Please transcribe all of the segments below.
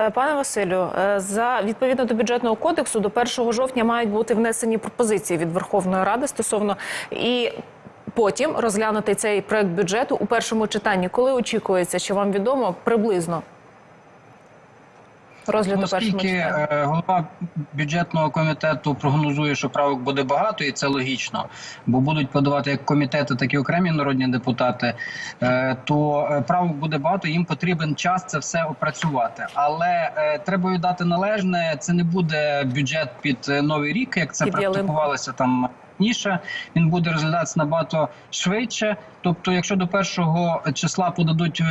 Е, Пане Василю, е, за відповідно до бюджетного кодексу до 1 жовтня мають бути внесені пропозиції від Верховної Ради стосовно і. Потім розглянути цей проект бюджету у першому читанні. Коли очікується, що вам відомо приблизно розгляд Ну, першому читанні? е, голова бюджетного комітету прогнозує, що правок буде багато, і це логічно, бо будуть подавати як комітети, так і окремі народні депутати, е, то е, правок буде багато. Їм потрібен час це все опрацювати. Але треба дати належне. Це не буде бюджет під новий рік, як це Під практикувалося там. раніше. Він буде розглядатися набагато швидше. Тобто, якщо до першого числа подадуть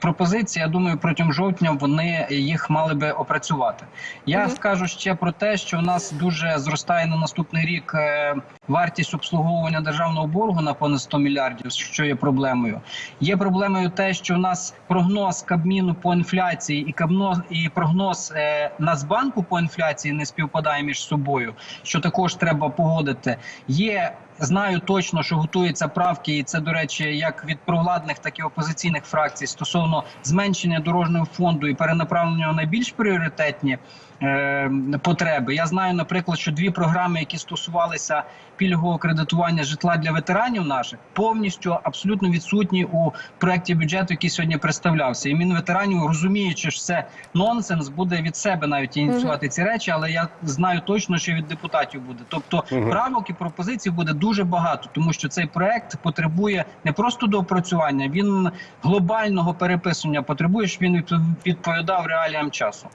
пропозиції, я думаю, протягом жовтня вони їх мали би опрацювати. Я Мгм. скажу ще про те, що у нас дуже зростає на наступний рік е, вартість обслуговування державного боргу на понад 100 мільярдів, що є проблемою. Є проблемою те, що у нас прогноз Кабміну по інфляції і кабно і прогноз е, Нацбанку по інфляції не співпадає між собою, що також треба погодити. Є Знаю точно, що готуються правки, і це до речі, як від провладних, так і опозиційних фракцій стосовно зменшення дорожнього фонду і перенаправлення на більш пріоритетні е, потреби. Я знаю, наприклад, що дві програми, які стосувалися пільгового кредитування житла для ветеранів наших, повністю абсолютно відсутні у проєкті бюджету, який сьогодні представлявся. І Мінветеранів, розуміючи, що це нонсенс, буде від себе навіть ініціювати ці речі, але я знаю точно, що від депутатів буде. Тобто правок і пропозицій буде дуже багато, тому що цей проект потребує не просто доопрацювання, він глобального переписування потребує, щоб він відпов- відповідав реаліям часу.